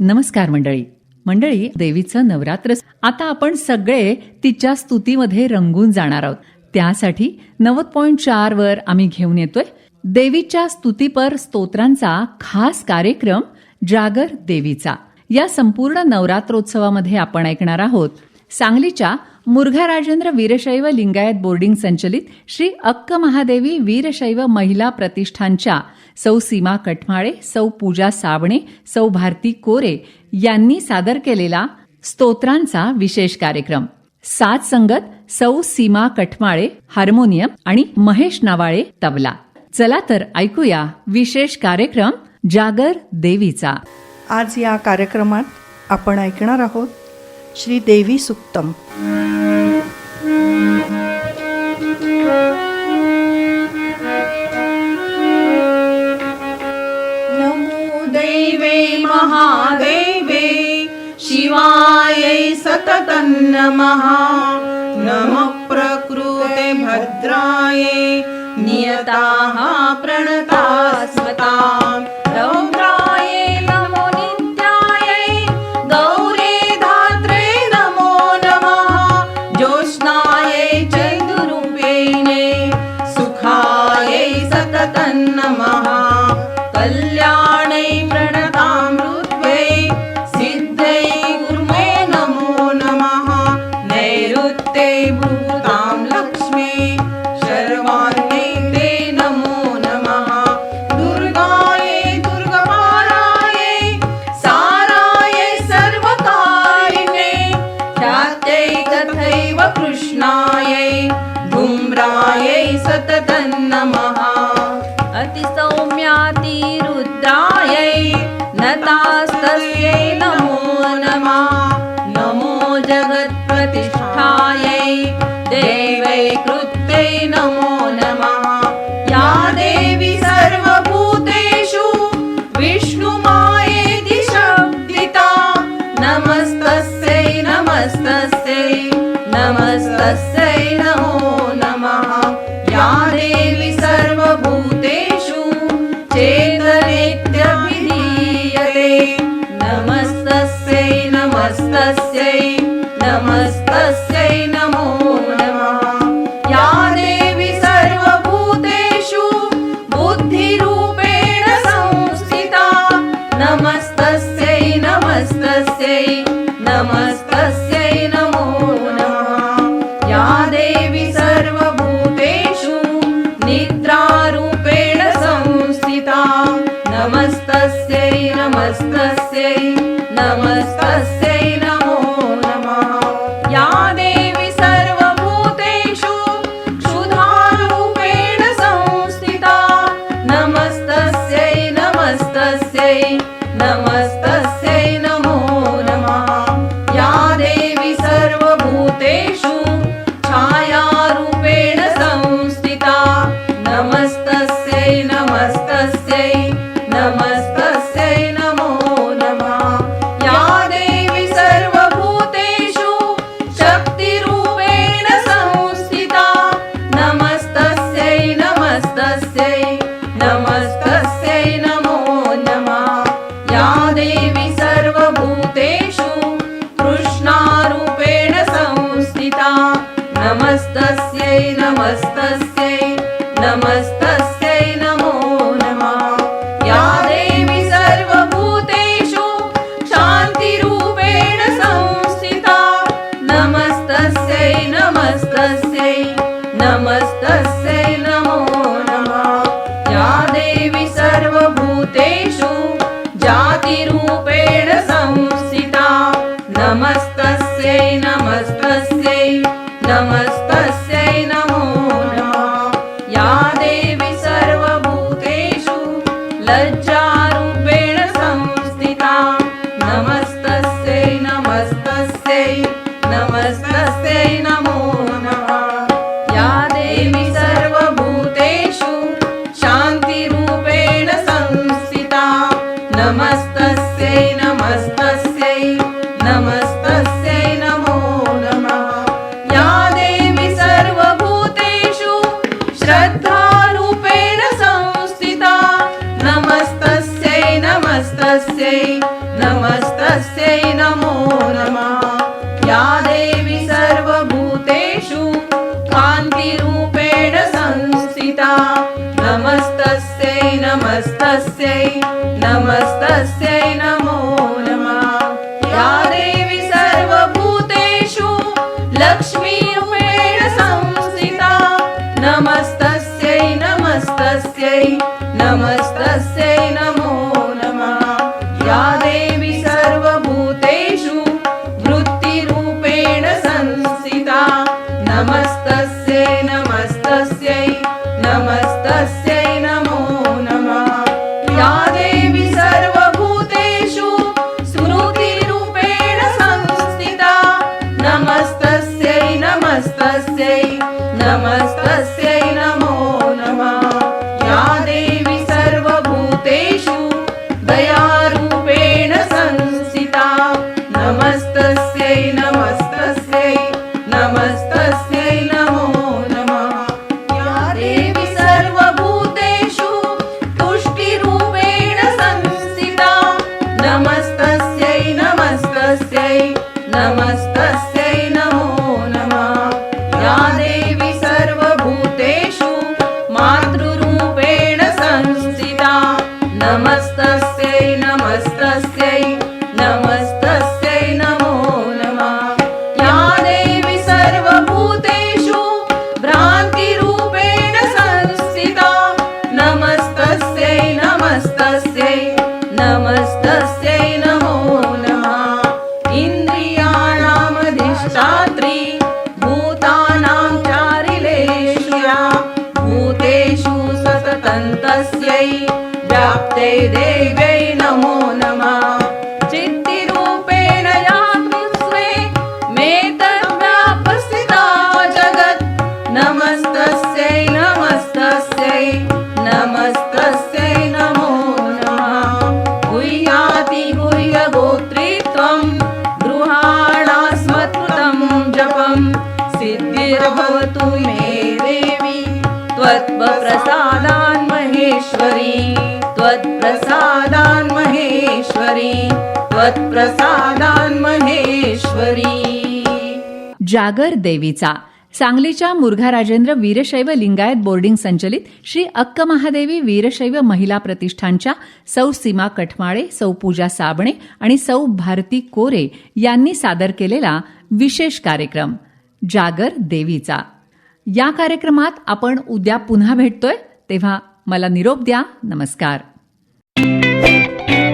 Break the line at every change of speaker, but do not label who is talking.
नमस्कार मंडळी. मंडळी देवीचं नवरात्र आता आपण सगळे तिच्या स्तुतीमध्ये रंगून जाणार आहोत. त्यासाठी नव्वद पॉईंट चार वर आम्ही घेऊन येतोय. देवीच्या स्तुतीपर स्तोत्रांचा खास कार्यक्रम जागर देवीचा. या संपूर्ण नवरात्रोत्सवामध्ये आपण ऐकणार आहोत. सांगलीच्या मुरघा राजेंद्र वीरशैव लिंगायत बोर्डिंग संचलित श्री अक्क महादेवी वीरशैव महिला प्रतिष्ठानच्या सौ सीमा कटमाळे सौ पूजा सावणे सौ भारती कोरे यांनी सादर केलेला स्तोत्रांचा विशेष कार्यक्रम. सात संगत सौ सीमा कटमाळे हार्मोनियम आणि महेश नावाळे तबला. चला तर ऐकूया विशेष कार्यक्रम जागर देवीचा.
आज या कार्यक्रमात आपण ऐकणार आहोत श्री देवी सुक्तम
महादेवे शिवायै सततं नमः। नमः प्रकृते भद्रायै नियताः नमस्तस्यै नमस्तस्यै नमस्तस्यै नमो नमः। या देवी सर्वभूतेषु जातिरूपेण संस्थिता। नमस्तस्यै नमस्तस्यै नमस्तस्यै लक्ष्मीरूपेण संस्थिता। नमस्तस्यै नमस्तस्यै नमस्तस्यै नमो नमः। या देवी सर्वभूतेषु वृत्तिरूपेण संस्थिता। नमस्तस्यै देव्यै नमो नमः। चित्तिरूपेण यात्मिस्मे मे तद्व्यापस्थिता जगत्। नमस्तस्यै नमस्तस्यै नमस्तस्यै नमो नमः। गुह्याति गुह्यगोत्रीत्वं गृहाणास्मत्कृतं जपं। सिद्धिर्भवतु मे देवी त्वत्प्रसादान् महेश्वरी त्वत्प्रसादान् महेश्वरी त्वत्प्रसादान् महेश्वरी।
जागर देवीचा सांगलीच्या मुरघा राजेंद्र वीरशैव लिंगायत बोर्डिंग संचलित श्री अक्क महादेवी वीरशैव महिला प्रतिष्ठानच्या सौ सीमा कठमाळे सौ पूजा साबणे आणि सौ भारती कोरे यांनी सादर केलेला विशेष कार्यक्रम जागर देवीचा. या कार्यक्रमात आपण उद्या पुन्हा भेटतोय तेव्हा मला निरोप द्या नमस्कार. Thank you.